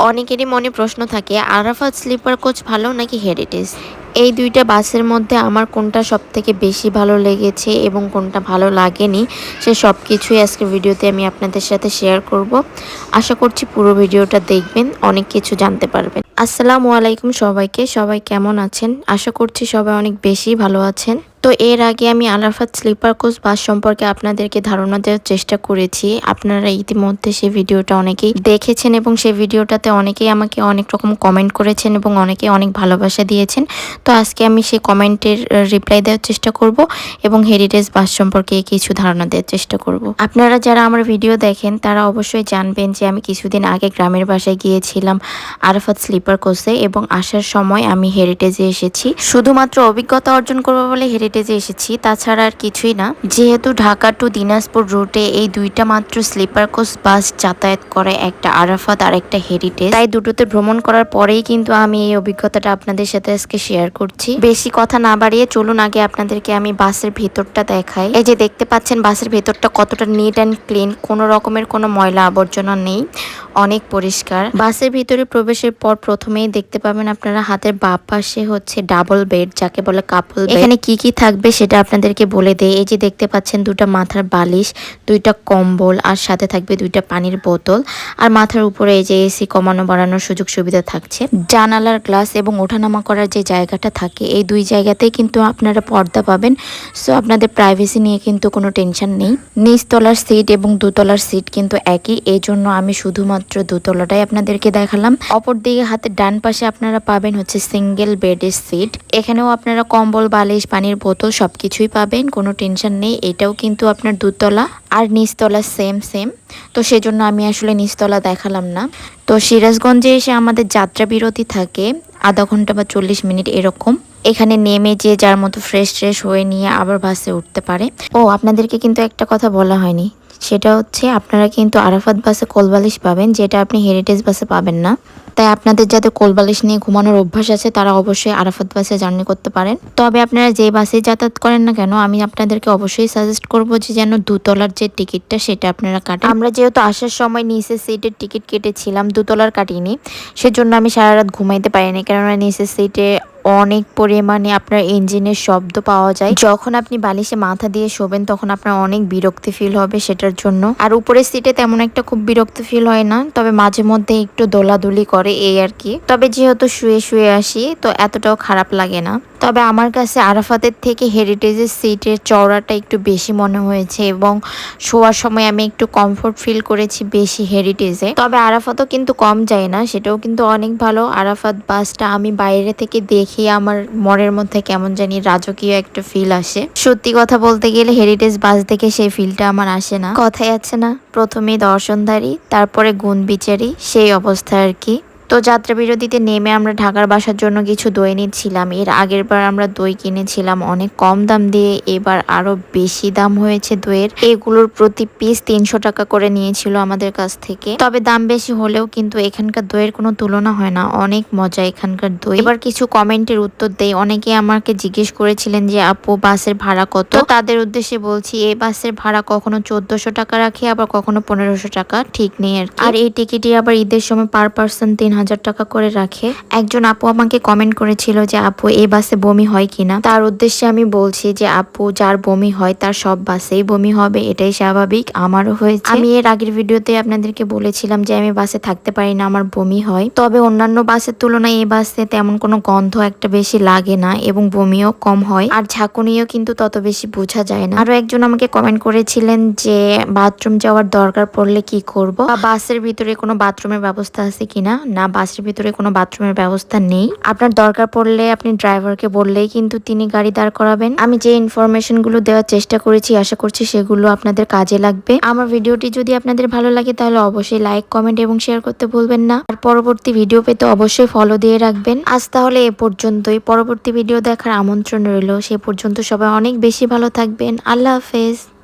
অনেকেরই মনে প্রশ্ন থাকে, আরাফাত স্লিপার কোচ ভালো নাকি হেরিটেজ? এই দুইটা বাসের মধ্যে আমার কোনটা সব থেকে বেশি ভালো লেগেছে এবং কোনটা ভালো লাগেনি, সে সব কিছুই আজকে ভিডিওতে আমি আপনাদের সাথে শেয়ার করব। আশা করছি পুরো ভিডিওটা দেখবেন, অনেক কিছু জানতে পারবেন। আসসালামু আলাইকুম সবাইকে, সবাই কেমন আছেন? আশা করছি সবাই অনেক বেশি ভালো আছেন। তো এর আগে আমি আলারফাত স্লিপার কোচ বাস সম্পর্কে আপনাদেরকে ধারণা দেওয়ার চেষ্টা করেছি। আপনারা ইতিমধ্যে সেই ভিডিওটা অনেকেই দেখেছেন এবং সেই ভিডিওটাতে অনেকেই আমাকে অনেক রকম কমেন্ট করেছেন এবং অনেকে অনেক ভালোবাসা দিয়েছেন। তো আজকে আমি সেই কমেন্টের রিপ্লাই দেওয়ার চেষ্টা করব এবং হেরিটেজ বাস সম্পর্কে কিছু ধারণা দেওয়ার চেষ্টা করব। আপনারা যারা আমার ভিডিও দেখেন, তারা অবশ্যই জানবেন যে আমি কিছুদিন আগে গ্রামের বাসায় গিয়েছিলাম আরাফাত স্লিপার কোচে এবং আসার সময় আমি হেরিটেজে এসেছি। শুধুমাত্র অভিজ্ঞতা অর্জন করব বলে হেরিটেজে এসেছি, তাছাড়া আর কিছুই না। যেহেতু ঢাকা টু দিনাজপুর রুটে এই দুইটা মাত্র স্লিপার কোচ বাস যাতায়াত করে একটা আরাফাত আর একটা হেরিটেজ তাই দুটোতে ভ্রমণ করার পরেই কিন্তু আমি এই অভিজ্ঞতাটা আপনাদের সাথে আজকে শেয়ার করছি। বেশি কথা না বাড়িয়ে চলুন, আগে আপনাদেরকে আমি বাসের ভেতরটা দেখাই। এই যে দেখতে পাচ্ছেন, বাসের ভেতরটা কতটা নিট অ্যান্ড ক্লিন কোনো রকমের কোনো ময়লা আবর্জনা নেই, অনেক পরিষ্কার। বাসের ভিতরে প্রবেশের পর প্রথমেই দেখতে পাবেন আপনারা হাতের বাঁ পাশে হচ্ছে ডাবল বেড যাকে বলে কাপল এখানে কি কি থাকবে সেটা আপনাদেরকে বলে দেয় এই যে দেখতে পাচ্ছেন দুটা মাথার বালিশ, দুইটা কম্বল আর সাথে থাকবে দুইটা পানির বোতল। আর মাথার উপরে এই যে এসি কমানো বাড়ানোর সুযোগ সুবিধা থাকছে। জানালার গ্লাস এবং ওঠানামা করার যে জায়গাটা থাকে, এই দুই জায়গাতেই কিন্তু আপনারা পর্দা পাবেন। সো আপনাদের প্রাইভেসি নিয়ে কিন্তু কোনো টেনশন নেই। নিচতলার সিট এবং দুতলার সিট কিন্তু একই। এই জন্য আমি শুধুমাত্র দুতলাটাই আপনাদেরকে দেখালাম। অপর দিকে হাতের ডান পাশে আপনারা পাবেন হচ্ছে সিঙ্গেল বেডের সিট এখানেও আপনারা কম্বল, বালিশ, পানির বোতল সব কিছুই পাবেন, কোনো টেনশন নেই। এটাও কিন্তু আপনার দুতলা আর নিচতলা সেম সেম তো সেজন্য আমি আসলে নিচতলা দেখালাম না। তো সিরাজগঞ্জে এসে আমাদের যাত্রা বিরতি থাকে, আধা ঘণ্টা বা চল্লিশ মিনিট এরকম। এখানে নেমে যে যার মতো ফ্রেশ ট্রেশ হয়ে নিয়ে আবার বাসে উঠতে পারে। ও, আপনাদেরকে কিন্তু একটা কথা বলা হয়নি। সেটা হচ্ছে আপনারা কিন্তু আরাফাত বাসে কোলবালিশ পাবেন, যেটা আপনি হেরিটেজ বাসে পাবেন না। তাই আপনাদের যাদের কোলবালিশ নিয়ে ঘুমানোর অভ্যাস আছে, তারা অবশ্যই আরাফাত বাসে জার্নি করতে পারেন। তবে আপনারা যে বাসে যাতায়াত করেন না কেন, আমি আপনাদেরকে অবশ্যই সাজেস্ট করব যে যেন দুতলার যে টিকিটটা, সেটা আপনারা কাটেন। আমরা যেহেতু আসার সময় নিচের সিটের টিকিট কেটেছিলাম, দুতলার কাটিনি, সেজন্য আমি সারা রাত ঘুমাইতে পারিনি। কেননা নিচের সিটে অনেক পরিমাণে আপনার ইঞ্জিনের শব্দ পাওয়া যায়। যখন আপনি বালিশে মাথা দিয়ে শোবেন, তখন আপনার অনেক বিরক্তি ফিল হবে সেটার জন্য। আর উপরের সিটে তেমন একটা খুব বিরক্তি ফিল হয় না, তবে মাঝে মধ্যে একটু দোলাদুলি করে, এই আর কি। তবে যেহেতু শুয়ে শুয়ে আসি, তো এতটাও খারাপ লাগে না। তবে আমার কাছে আরাফাতের থেকে হেরিটেজের সিটের চওড়াটা একটু বেশি মনে হয়েছে এবং শোয়ার সময় আমি একটু কমফোর্ট ফিল করেছি বেশি হেরিটেজে। তবে আরাফাতও কিন্তু কম যায় না, সেটাও কিন্তু অনেক ভালো। আরাফাত বাসটা আমি বাইরে থেকে দেখি, আমার মনের মধ্যে কেমন জানি রাজকীয় একটা ফিল আসে। সত্যি কথা বলতে গেলে হেরিটেজ বাস দেখে সেই ফিলটা আমার আসে না। কথাই আছে না প্রথমে দর্শনধারী, তারপরে গুণ বিচারি সেই অবস্থা আর কি। তো যাত্রা বিরতিতে নেমে আমরা ঢাকার বাসার জন্য কিছু দই নিচ্ছিলাম। এর আগের বার আমরা দই কিনেছিলাম অনেক কম দাম দিয়ে, এবার আরও বেশি দাম হয়েছে দইয়ের। এগুলোর প্রতি পিস তিনশো টাকা করে নিয়েছিল আমাদের কাছ থেকে। তবে দাম বেশি হলেও কিন্তু এখানকার দইয়ের কোনো তুলনা হয় না। অনেক মজা এখানকার দই। এবার কিছু কমেন্টের উত্তর দেই। অনেকে আমাকে জিজ্ঞেস করেছিলেন যে, আপু, বাসের ভাড়া কত? তাদের উদ্দেশ্যে বলছি এই বাসের ভাড়া কখনো চোদ্দশো টাকা রাখে, আবার কখনো পনেরোশো টাকা। ঠিক নেই আর। আর এই টিকিটই আবার ঈদের সময় পার পার্সন তিন হাজার টাকা করে রাখে। একজন আপু আমাকে কমেন্ট করেছিল যে, আপু এই বাসে বমি হয় কিনা? তার উদ্দেশ্যে আমি বলছি যে, আপু, যার বমি হয় তার সব বাসেই বমি হবে, এটাই স্বাভাবিক, আমারও হয়েছে। আমি এর আগের ভিডিওতে আপনাদেরকে বলেছিলাম যে, আমি বাসে থাকতে পারি না, আমার বমি হয়। তবে অন্যান্য বাসের তুলনায় এই বাসে তেমন কোনো গন্ধ একটা বেশি লাগে না এবং বমিও কম হয়। আর ঝাঁকুনিও কিন্তু তত বেশি বোঝা যায় না। আরও একজন আমাকে কমেন্ট করেছিলেন যে, বাথরুম যাওয়ার দরকার পড়লে কি করব? বা বাসের ভিতরে কোনো বাথরুমের ব্যবস্থা আছে কিনা? না বাসের ভিতরে কোনো বাথরুমের ব্যবস্থা নেই। আপনার দরকার পড়লে আপনি ড্রাইভারকে বললেই কিন্তু তিনি গাড়ি দাঁড় করাবেন। আমি যে ইনফরমেশনগুলো দেওয়ার চেষ্টা করেছি, আশা করছি সেগুলো আপনাদের কাজে লাগবে। আমার ভিডিওটি যদি আপনাদের ভালো লাগে তাহলে অবশ্যই লাইক, কমেন্ট এবং শেয়ার করতে ভুলবেন না। আর পরবর্তী ভিডিও পেতে অবশ্যই ফলো দিয়ে রাখবেন। আজ তাহলে এ পর্যন্তই। পরবর্তী ভিডিও দেখার আমন্ত্রণ রইল। সে পর্যন্ত সবাই অনেক বেশি ভালো থাকবেন। আল্লাহ হাফেজ।